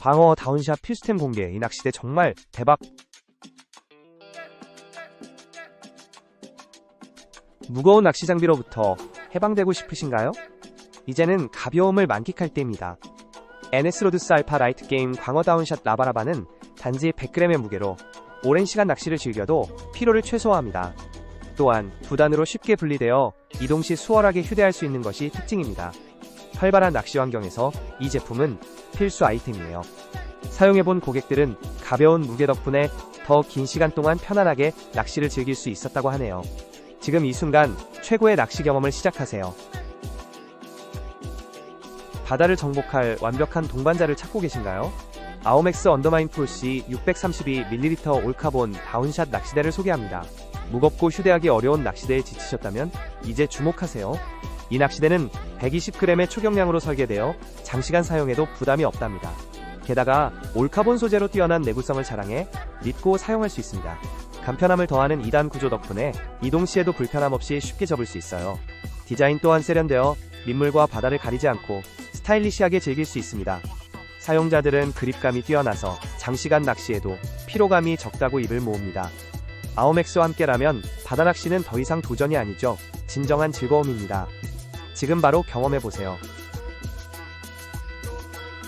광어 다운샷 필수템 공개. 이 낚시대 정말 대박. 무거운 낚시 장비로부터 해방되고 싶으신가요? 이제는 가벼움을 만끽할 때입니다. NS로드스 알파 라이트 게임 광어 다운샷 라바라바는 단지 100g의 무게로 오랜 시간 낚시를 즐겨도 피로를 최소화합니다. 또한 두 단으로 쉽게 분리되어 이동 시 수월하게 휴대할 수 있는 것이 특징입니다. 활발한 낚시 환경에서 이 제품은 필수 아이템이에요. 사용해본 고객들은 가벼운 무게 덕분에 더 긴 시간 동안 편안하게 낚시를 즐길 수 있었다고 하네요. 지금 이 순간 최고의 낚시 경험을 시작하세요. 바다를 정복할 완벽한 동반자를 찾고 계신가요? 아오맥스 언더마인 프로시 632ml 올카본 다운샷 낚시대를 소개합니다. 무겁고 휴대하기 어려운 낚시대에 지치셨다면 이제 주목하세요. 이 낚시대는 120g의 초경량으로 설계되어 장시간 사용해도 부담이 없답니다. 게다가 올카본 소재로 뛰어난 내구성을 자랑해 믿고 사용할 수 있습니다. 간편함을 더하는 2단 구조 덕분에 이동 시에도 불편함 없이 쉽게 접을 수 있어요. 디자인 또한 세련되어 민물과 바다를 가리지 않고 스타일리시하게 즐길 수 있습니다. 사용자들은 그립감이 뛰어나서 장시간 낚시에도 피로감이 적다고 입을 모읍니다. 아오맥스와 함께라면 바다 낚시는 더 이상 도전이 아니죠. 진정한 즐거움입니다. 지금 바로 경험해보세요.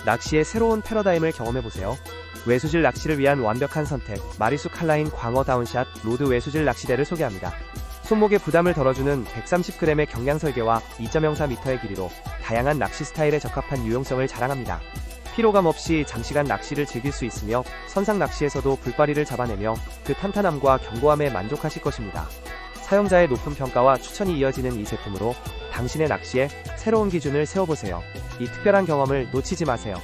낚시의 새로운 패러다임을 경험해보세요. 외수질 낚시를 위한 완벽한 선택, 마리수 칼라인 광어 다운샷 로드 외수질 낚시대를 소개합니다. 손목에 부담을 덜어주는 130g의 경량 설계와 2.04m의 길이로 다양한 낚시 스타일에 적합한 유용성을 자랑합니다. 피로감 없이 장시간 낚시를 즐길 수 있으며 선상 낚시에서도 불바리를 잡아내며 그 탄탄함과 견고함에 만족하실 것입니다. 사용자의 높은 평가와 추천이 이어지는 이 제품으로 당신의 낚시에 새로운 기준을 세워보세요. 이 특별한 경험을 놓치지 마세요.